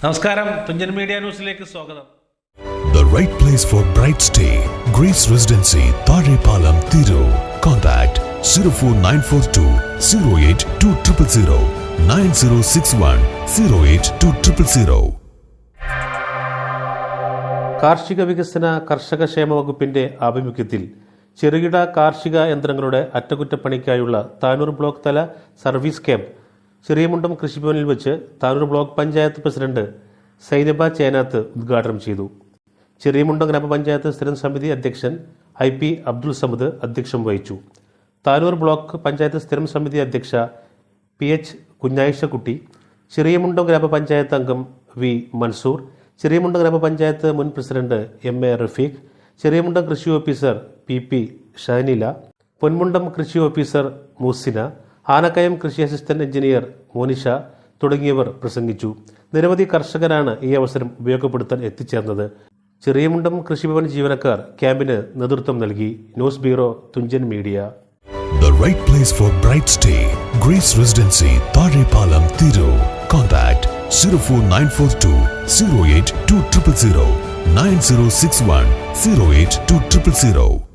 നമസ്കാരം തുഞ്ചൻ മീഡിയ ന്യൂസിലേക്ക് സ്വാഗതം The right place for bright stay. Grace Residency, Palam, Thiru. Contact 04942 08200 9061 08200. കാർഷിക വികസന കർഷക ക്ഷേമ വകുപ്പിന്റെ ആഭിമുഖ്യത്തിൽ ചെറുകിട കാർഷിക യന്ത്രങ്ങളുടെ അറ്റകുറ്റപ്പണിക്കായുള്ള താനൂർ ബ്ലോക്ക് തല സർവീസ് ക്യാമ്പ് ചെറിയമുണ്ടം കൃഷിഭവനിൽ വെച്ച് താനൂർ ബ്ലോക്ക് പഞ്ചായത്ത് പ്രസിഡന്റ് സൈനബ ചേനാത്ത് ഉദ്ഘാടനം ചെയ്തു. ചെറിയമുണ്ടം ഗ്രാമപഞ്ചായത്ത് സ്ഥിരം സമിതി അധ്യക്ഷൻ ഐ പി അബ്ദുൾ സമദ് അധ്യക്ഷം വഹിച്ചു. താനൂർ ബ്ലോക്ക് പഞ്ചായത്ത് സ്ഥിരം സമിതി അധ്യക്ഷ പി എച്ച് കുഞ്ഞായിഷക്കുട്ടി ചെറിയമുണ്ടം ഗ്രാമപഞ്ചായത്ത് അംഗം വി മൻസൂർ ചെറിയമുണ്ടം ഗ്രാമപഞ്ചായത്ത് മുൻ president M A Rafeeq Cheriyamundam കൃഷി officer P P Shahanila Ponmundam കൃഷി ഓഫീസർ മൂസിന ആനക്കയം കൃഷി അസിസ്റ്റന്റ് എഞ്ചിനീയർ മോനിഷ തുടങ്ങിയവർ പ്രസംഗിച്ചു നിരവധി കർഷകരാണ് ഈ അവസരം ഉപയോഗപ്പെടുത്താൻ എത്തിച്ചേർന്നത് ചെറിയമുണ്ടം കൃഷിഭവൻ ജീവനക്കാർ ക്യാമ്പിന് നേതൃത്വം നൽകി news bureau Thunchan media The right place for bright stay. Grace Residency, Palam, Thiru. Contact 04942 08200 9061 08200.